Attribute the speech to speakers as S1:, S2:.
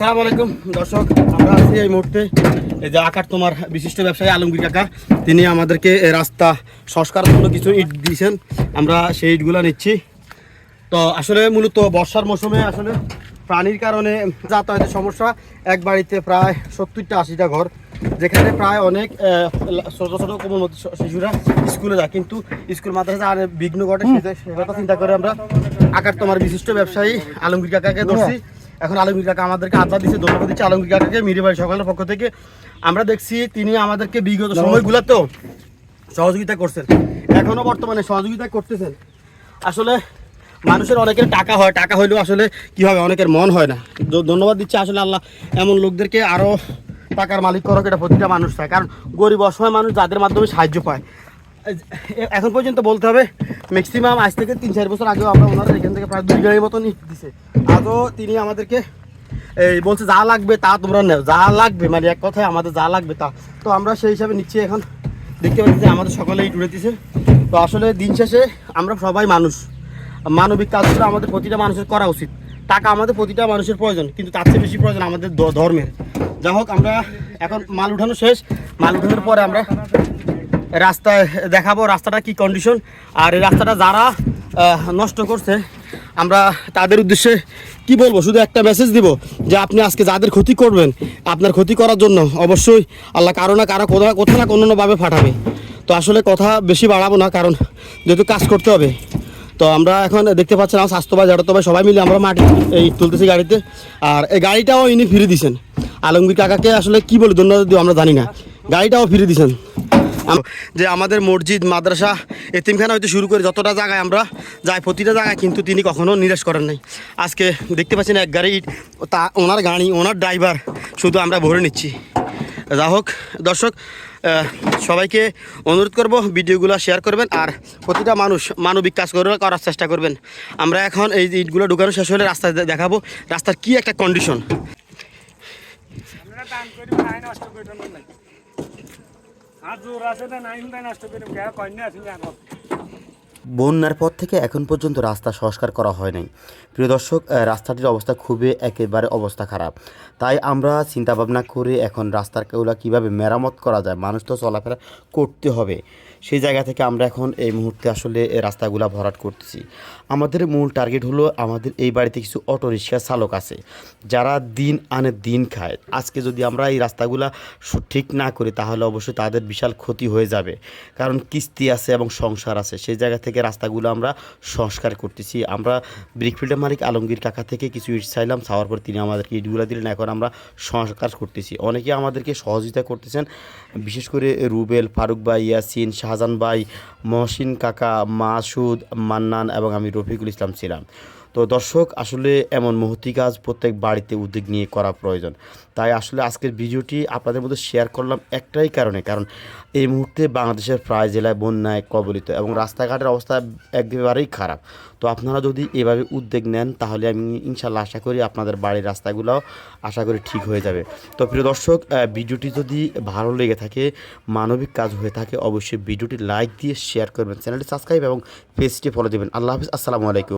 S1: আসসালামু দর্শক, আমরা আছি এই মুহূর্তে। এই যে আকার তোমার বিশিষ্ট ব্যবসায়ী আলমগীর কাকা, তিনি আমাদেরকে রাস্তা সংস্কারের জন্য কিছু ইট দিয়েছেন। আমরা সেই ইটগুলো নিচ্ছি। তো আসলে মূলত বর্ষার মৌসুমে আসলে প্রাণীর কারণে যাতায়াতের সমস্যা। এক বাড়িতে প্রায় সত্তরটা আশিটা ঘর, যেখানে প্রায় অনেক ছোট ছোট কোমলমতি শিশুরা স্কুলে যায়। কিন্তু স্কুল, মাদ্রাসা আর বিঘ্ন ঘটে, সেটা চিন্তা করে আমরা আকার তোমার বিশিষ্ট ব্যবসায়ী আলমগীর কাকাকে ধরছি। এখন আলমগীর কাকা আমাদেরকে আড্ডা দিচ্ছে ধন্যবাদ দিচ্ছে আলমগীর কাকাকে মিরিবাড়ি সকালের পক্ষ থেকে। আমরা দেখছি তিনি আমাদেরকে বিগত সময়গুলোতেও সহযোগিতা করছেন। এখনও বর্তমানে সহযোগিতা করতেছেন। আসলে মানুষের অনেকের টাকা হয় টাকা হইলেও আসলে কি হবে অনেকের মন হয় না। ধন্যবাদ দিচ্ছে আসলে আল্লাহ এমন লোকদেরকে আরও টাকার মালিক করক এটা প্রতিটা মানুষ চায়। কারণ গরিব অসহায় মানুষ যাদের মাধ্যমে সাহায্য পায় এখন পর্যন্ত বলতে হবে ম্যাক্সিমাম আজ থেকে তিন চার বছর আগেও আমরা ওনারা এখান থেকে প্রায় দুই গাড়ির মতন দিছে। আজও তিনি আমাদেরকে এই বলছে, যা লাগবে তা তোমরা নেও, যা লাগবে মানে এক কথায় আমাদের যা লাগবে তা। তো আমরা সেই হিসাবে নিচ্ছি এখন, দেখতে পাচ্ছি যে আমাদের সকলেই টুড়ে দিছে। তো আসলে দিন শেষে আমরা সবাই মানুষ। মানবিক কাজগুলো আমাদের প্রতিটা মানুষের করা উচিত। টাকা আমাদের প্রতিটা মানুষের প্রয়োজন, কিন্তু তার চেয়ে বেশি প্রয়োজন আমাদের ধর্মের। যাই হোক, আমরা এখন মাল উঠানো শেষ। মাল উঠানোর পরে আমরা রাস্তায় দেখাবো রাস্তাটা কি কন্ডিশন আর এই রাস্তাটা যারা নষ্ট করছে, আমরা তাদের উদ্দেশ্যে কি বলব, শুধু একটা মেসেজ দিব যে আপনি আজকে যাদের ক্ষতি করবেন, আপনার ক্ষতি করার জন্য অবশ্যই আল্লাহ কারও না কারও কোথাও কোথাও না কোনোভাবে পাঠাবে তো আসলে কথা বেশি বাড়াবো না, কারণ যেহেতু কাজ করতে হবে। তো আমরা এখন দেখতে পাচ্ছেন আমার স্বাস্থ্য ভাই সবাই মিলে আমরা মাটি এই তুলতেছি গাড়িতে। আর এই গাড়িটাও ইনি ফিরে দিয়েছেন আলমগীর কাকাকে আসলে কি বলে ধন্যবাদ দিব আমরা জানি না। গাড়িটাও ফিরে আম- যে আমাদের মসজিদ, মাদ্রাসা, এতিমখানা হয়তো শুরু করে যতটা জায়গায় আমরা যাই, প্রতিটা জায়গায় কিন্তু তিনি কখনো নিরাশ করেন নাই। আজকে দেখতে পাচ্ছেন এক গাড়ি, তা ওনার গাড়ি, ওনার ড্রাইভার শুধু আমরা ভরে নিচ্ছি। যা হোক, দর্শক সবাইকে অনুরোধ করব ভিডিওগুলো শেয়ার করবেন আর প্রতিটা মানুষ মানবিক কাজ করে করার চেষ্টা করবেন। আমরা এখন এই ইটগুলো ঢুকানো শেষ হলে রাস্তায় দে- দেখাবো রাস্তার কি একটা কন্ডিশন
S2: বন্যার পর থেকে এখন পর্যন্ত রাস্তা সংস্কার করা হয় নাই। প্রিয় দর্শক রাস্তাটির অবস্থা খুবই একেবারে অবস্থা খারাপ। তাই আমরা চিন্তাভাবনা করে এখন রাস্তার রাস্তাগুলো কীভাবে মেরামত করা যায়, মানুষ তো চলাফেরা করতে হবে। সেই জায়গা থেকে আমরা এখন এই মুহূর্তে আসলে রাস্তাগুলো ভরাট করতেছি। আমাদের মূল টার্গেট হলো আমাদের এই বাড়িতে কিছু অটো রিক্সা চালক আছে, যারা দিন আনে দিন খায়। আজকে যদি আমরা এই রাস্তাগুলা ঠিক না করি, তাহলে অবশ্যই তাদের বিশাল ক্ষতি হয়ে যাবে। কারণ কিস্তি আছে এবং সংসার আছে, সেই জায়গা থেকে রাস্তাগুলো আমরা সংস্কার করতেছি। আমরা ব্রিকফিল্ডের মালিক আলমগীর কাকা থেকে কিছু ইট চাইলাম, চাওয়ার পর তিনি আমাদেরকে ইটগুলো দিলেন, এখন আমরা সংস্কার করতেছি। অনেকে আমাদেরকে সহযোগিতা করতেছেন, বিশেষ করে রুবেল, ফারুক ভাই, ইয়াসিন শাহজাহান ভাই মহসিন কাকা মাসুদ মান্নান এবং আমি রফিকুল ইসলাম ছিলাম তো দর্শক, আসলে এমন মহতি কাজ প্রত্যেক বাড়িতে উদ্যোগ নিয়ে করা প্রয়োজন। তাই আসলে আজকের ভিডিওটি আপনাদের মধ্যে শেয়ার করলাম একটাই কারণে। কারণ এই মুহূর্তে বাংলাদেশের প্রায় জেলায় বন্যায় কবলিত এবং রাস্তাঘাটের অবস্থা একেবারেই খারাপ। তো আপনারা যদি এভাবে উদ্যোগ নেন, তাহলে আমি ইনশাল্লাহ আশা করি আপনাদের বাড়ির রাস্তাগুলো আশা করি ঠিক হয়ে যাবে। তো প্রিয় দর্শক ভিডিওটি যদি ভালো লেগে থাকে, মানবিক কাজ হয়ে থাকে, অবশ্যই ভিডিওটি লাইক দিয়ে শেয়ার করবেন, চ্যানেলটি সাবস্ক্রাইব এবং পেজটি ফলো দেবেন। আল্লাহ হাফিজ, আসসালামু আলাইকুম।